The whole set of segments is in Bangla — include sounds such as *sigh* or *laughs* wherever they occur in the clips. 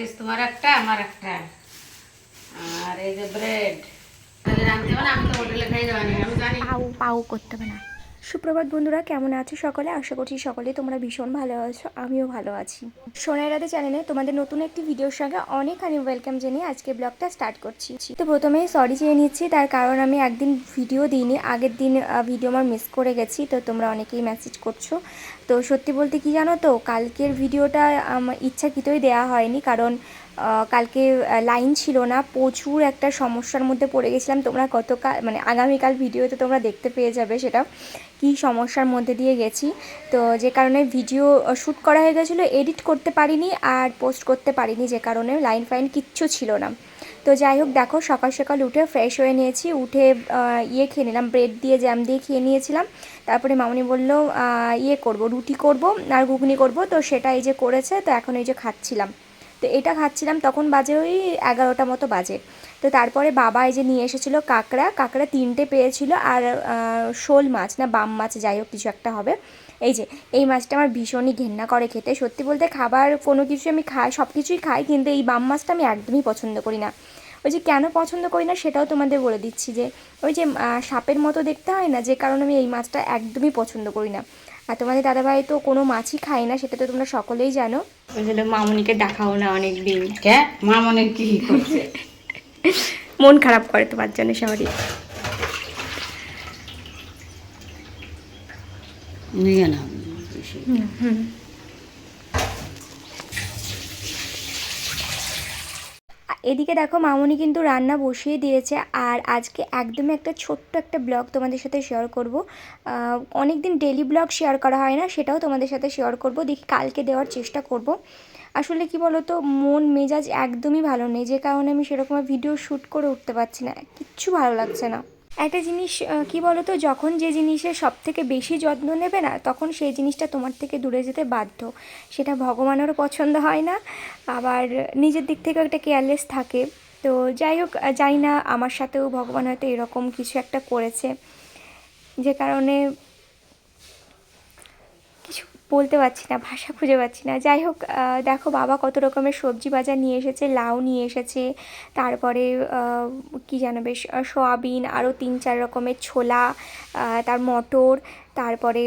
প্যাটিস তোমার একটা, আমার একটা। আর এই যে ব্রেড তাহলে রাঁধতে হবে না? আমি তো হোটেলে খাই যাবানি আমি জানি। পাউ পাউ করতে হবে না। সুপ্রভাত বন্ধুরা, কেমন আছো সকলে? আশা করছি সকলে তোমরা ভীষণ ভালো আছো, আমিও ভালো আছি। রাতে চ্যানেলে তোমাদের নতুন একটি ভিডিওর সঙ্গে অনেক আমি ওয়েলকাম জানিয়ে আজকে ব্লগটা স্টার্ট করছি। তো প্রথমেই সরি চেয়ে নিচ্ছি, তার কারণ আমি একদিন ভিডিও দিইনি, আগের দিন ভিডিও আমার মিস করে গেছি, তো তোমরা অনেকেই মেসেজ করছ। তো সত্যি বলতে কি জানো তো, কালকের ভিডিওটা আমার ইচ্ছাকৃতই দেওয়া হয়নি, কারণ কালকে লাইন ছিল না, প্রচুর একটা সমস্যার মধ্যে পড়ে গেছিলাম। তোমরা গতকাল মানে আগামীকাল ভিডিওতে তোমরা দেখতে পেয়ে যাবে সেটা, কি সমস্যার মধ্যে দিয়ে গেছি। তো যে কারণে ভিডিও শ্যুট করা হয়ে গেছিল এডিট করতে পারিনি আর পোস্ট করতে পারিনি, যে কারণে লাইন ফাইন কিচ্ছু ছিল না। তো যাই হোক, দেখো, সকাল সকাল উঠে ফ্রেশ হয়ে নিয়েছি, উঠে ইয়ে খেয়ে নিলাম ব্রেড দিয়ে জ্যাম দিয়ে খেয়ে নিয়েছিলাম। তারপরে মামনি বলল ইয়ে করব, রুটি করব আর ঘুগনি করব। তো সেটা এই যে করেছে, তো এখন এই যে খাচ্ছিলাম। তো এটা খাচ্ছিলাম তখন বাজে ওই এগারোটা মতো বাজে। তো তারপরে বাবা এই যে নিয়ে এসেছিল কাঁকড়া কাঁকড়া তিনটে পেয়েছিল আর শোল মাছ না বাম মাছ যাই হোক কিছু একটা হবে। এই যে, এই মাছটা আমার ভীষণই ঘেন্না করে খেতে। সত্যি বলতে খাবার কোনো কিছু আমি খাই, সব কিছুই খাই, কিন্তু এই বাম মাছটা আমি একদমই পছন্দ করি না। ওই যে কেন পছন্দ করি না সেটাও তোমাদের বলে দিচ্ছি যে, ওই যে সাপের মতো দেখতে হয় না? যে কারণে আমি এই মাছটা একদমই পছন্দ করি না। আর তোমাদের দাদাভাই তো কোনো মাছই খায় না সেটা তো তোমরা সকলেই জানো। ওই জন্য মামুনিকে দেখাও না অনেক দিন হ্যাঁ মামনি কি করছে? *laughs* মন খারাপ করে তোমার জন্য সবারই না এদিকে দেখো মামনি কিন্তু রান্না বসিয়ে দিয়েছে, আর আজকে একদমই একটা ছোট্ট একটা ব্লগ তোমাদের সাথে শেয়ার করব। অনেক দিন ডেলি ব্লগ শেয়ার করা হয় না, সেটাও তোমাদের সাথে শেয়ার করব, দেখি কালকে দেওয়ার চেষ্টা করব। আসলে কি বলো তো মন মেজাজ একদমই ভালো নেই, যে কারণে আমি সেরকম ভিডিও শ্যুট করে উঠতে পারছি না, কিচ্ছু ভালো লাগছে না। একটা জিনিস কি বলো তো যখন যে জিনিসের সব থেকে বেশি যত্ন নেবে না, তখন সেই জিনিসটা তোমার থেকে দূরে যেতে বাধ্য। সেটা ভগবানেরও পছন্দ হয় না, আবার নিজের দিক থেকেও একটা কেয়ারলেস থাকে। তো যাই হোক যাই জানি না, আমার সাথেও ভগবান হয়তো এরকম কিছু একটা করেছে। যে কারণে বলতে পারছি না, ভাষা খুঁজে পাচ্ছি না। যাই হোক দেখো বাবা কত রকমের সবজি বাজার নিয়ে এসেছে, লাউ নিয়ে এসেছে, তারপরে কি জানো বেশ সয়াবিন আরও তিন চার রকমের ছোলা তার মটর, তারপরে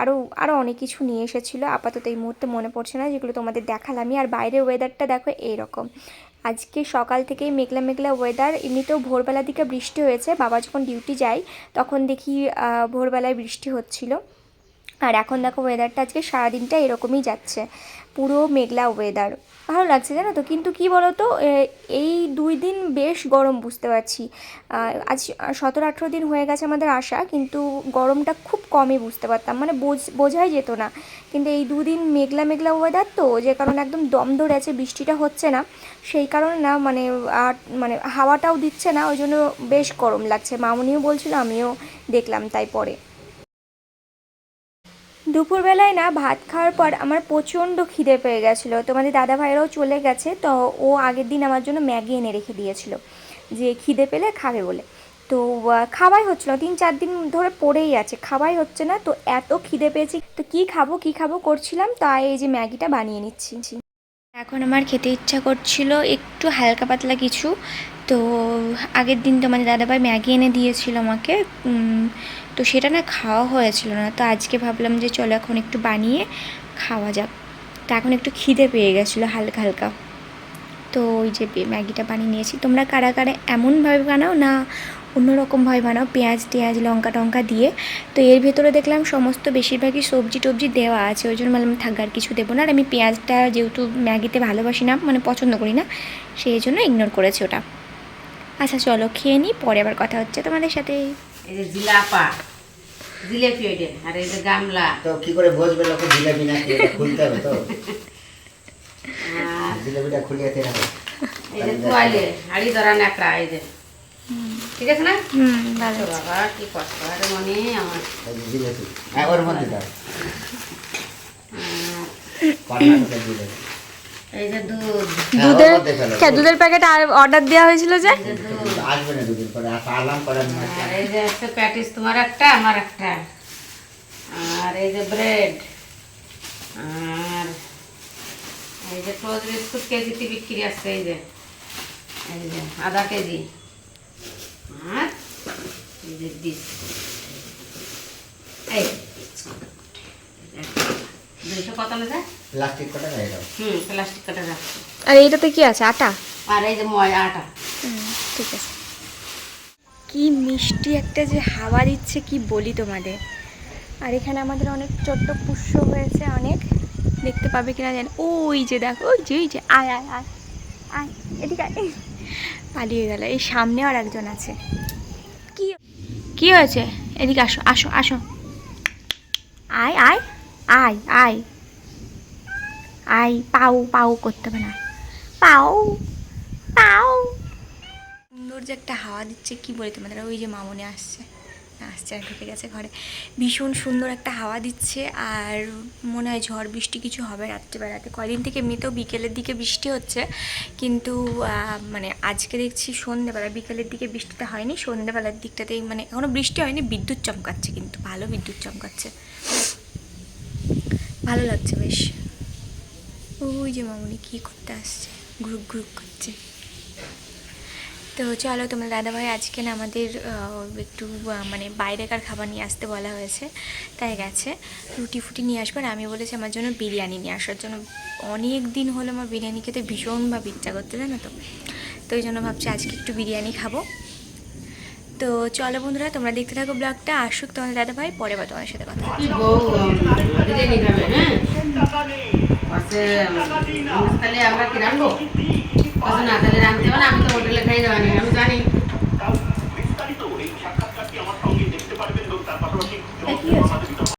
আরও আরও অনেক কিছু নিয়ে এসেছিল। আপাতত এই মুহূর্তে মনে পড়ছে না যেগুলো তোমাদের দেখালামই আর বাইরের ওয়েদারটা দেখো এইরকম। আজকে সকাল থেকেই মেঘলা মেঘলা ওয়েদার এমনিতেও ভোরবেলার দিকে বৃষ্টি হয়েছে। বাবা যখন ডিউটি যায়, তখন দেখি ভোরবেলায় বৃষ্টি হচ্ছিল। আর এখন দেখো ওয়েদারটা আজকে সারাদিনটা এরকমই যাচ্ছে। পুরো মেঘলা ওয়েদার ভালো লাগছে জানো তো? কিন্তু কি বলো তো এই দুই দিন বেশ গরম বুঝতে পারছি। আজ সতেরো আঠেরো দিন হয়ে গেছে আমাদের আসা, কিন্তু গরমটা খুব কমই বুঝতে পারতাম। মানে বোঝ- বোঝাই যেত না। কিন্তু এই দুদিন মেঘলা মেঘলা ওয়েদার তো, যে কারণে একদম দম ধরে আছে, বৃষ্টিটা হচ্ছে না। সেই কারণে না মানে আর মানে হাওয়াটাও দিচ্ছে না, ওই জন্য বেশ গরম লাগছে। মামুনিও বলছিল, আমিও দেখলাম তাই পরে। দুপুরবেলায় না ভাত খাওয়ার পর আমার প্রচণ্ড খিদে পেয়ে গেছিল। তোমাদের দাদা ভাইরাও চলে গেছে, তো ও আগের দিন আমার জন্য ম্যাগি এনে রেখে দিয়েছিল, যে খিদে পেলে খাবে বলে। তো খাওয়াই হচ্ছিল তিন চার দিন ধরে পড়েই আছে, খাওয়াই হচ্ছে না, তো এত খিদে পেয়েছি। তো কি খাব কি খাব করছিলাম, তাই এই যে ম্যাগিটা বানিয়ে নিচ্ছি। এখন আমার খেতে ইচ্ছা করছিল একটু হালকা পাতলা কিছু। তো আগের দিন তো মানে দাদাভাই ম্যাগি এনে দিয়েছিল আমাকে। তো সেটা না খাওয়া হয়েছিল না। তো আজকে ভাবলাম যে চলো এখন একটু বানিয়ে খাওয়া যাক। তো এখন একটু খিদে পেয়ে গেছিল হালকা হালকা। তো ওই যে ম্যাগিটা বানিয়ে নিয়েছি। তোমরা কারা কারা এমনভাবে বানাও না অন্যরকমভাবে বানাও পেঁয়াজ টেঁয়াজ লঙ্কা টঙ্কা দিয়ে। তো এর ভেতরে দেখলাম সমস্ত বেশিরভাগই সবজি টবজি দেওয়া আছে ওই জন্য বললাম থাক আর কিছু দেবো না। আর আমি পেঁয়াজটা যেহেতু ম্যাগিতে ভালোবাসি না মানে পছন্দ করি না সেই জন্য ইগনোর করেছি ওটা। আচ্ছা চলো খেয়ে নিই পরে আবার কথা হচ্ছে তোমাদের সাথে। এই যে জিলাপা জিলেপি ওইটা আর এই যে গামলা। তো কি করে বসবে লোক জিলেবি না কি এটা খুলতে হবে তো। আর জিলেবিটা খুলিয়ে এই যে তোয়ালে হাড়ি ধরা এই যে। ঠিক আছে না? হুম ভালো বাবা কি কষ্ট। আরে মনে আমার এই যে হ্যাঁ ওর মধ্যে দাও। আর কর্ণাটকের জিলেবি এই যে দুধ। হ্যাঁ। দুধের প্যাকেট আর অর্ডার দেওয়া হয়েছিল যে? আসবে না দুদিন পরে আর আলাম করে আমি আসলাম। আর এই যে একটা প্যাটিস তোমার একটা আমার একটা। আর এই যে ব্রেড আর এই যে বিস্কুট কেজিতে বিক্রি আসছে এই যে। এই যে আধা কেজি। আর এই আর এইটাতে কি আছে? আটা? আর এই যে ময়দা আটা। ঠিক আছে। কি মিষ্টি একটা যে হাওয়া দিচ্ছে কি বলি তোমাদের। আর এখানে আমাদের অনেক ছোট্ট পুষ্য হয়েছে অনেক। দেখতে পাবে কিনা জানি ওই যে দেখো ওই যে ওই যে আয় আয় আয়। আয় এদিকে আয়। পালিয়ে গেল। এই সামনে আর একজন আছে। কি কি হয়েছে? এদিকে আসো আসো আসো। আয় আয় আয় আয়। আয়, পাও পাও করতে হবে না। পাও পাও। সুন্দর যে একটা হাওয়া দিচ্ছে, কি বলে তোমাদের? ওই যে মামনে আসছে। আসছে আর ঢুকে গেছে ঘরে। ভীষণ সুন্দর একটা হাওয়া দিচ্ছে আর মনে হয় ঝড়, বৃষ্টি কিছু হবে রাত্রিবেলাতে কয়দিন থেকে এমনিতেও বিকেলের দিকে বৃষ্টি হচ্ছে, কিন্তু মানে আজকে দেখছি সন্ধ্যেবেলা বিকেলের দিকে বৃষ্টিটা হয়নি সন্ধ্যেবেলার দিকটাতেই মানে এখনও বৃষ্টি হয়নি, বিদ্যুৎ চমকাচ্ছে কিন্তু, ভালো বিদ্যুৎ চমকাচ্ছে। ভালো লাগছে বেশ। ওই যে মামনি কী করতে আসছে গ্রুপ গ্রুপ করছে। তো চলো তোমার দাদাভাই আজকে না আমাদের একটু মানে বাইরেকার খাবার নিয়ে আসতে বলা হয়েছে, তাই গেছে। রুটি ফুটি নিয়ে আসবে আর আমি বলেছি আমার জন্য বিরিয়ানি নিয়ে আসার জন্য। অনেক দিন হলো আমার বিরিয়ানি খেতে ভীষণভাবে ইচ্ছা করতে জানো তো। তো ওই জন্য ভাবছি আজকে একটু বিরিয়ানি খাব। তো চলো বন্ধুরা, তোমরা দেখতে থাকো ব্লগটা, আসুক তোমাদের দাদাভাই, পরে বা তোমার সাথে কথা হ্যাঁ? তাহলে আমরা পাশে না তাহলে রাখতে হবে না আমি তো হোটেলে খাই যাবানি আমি জানি। কি হয়েছে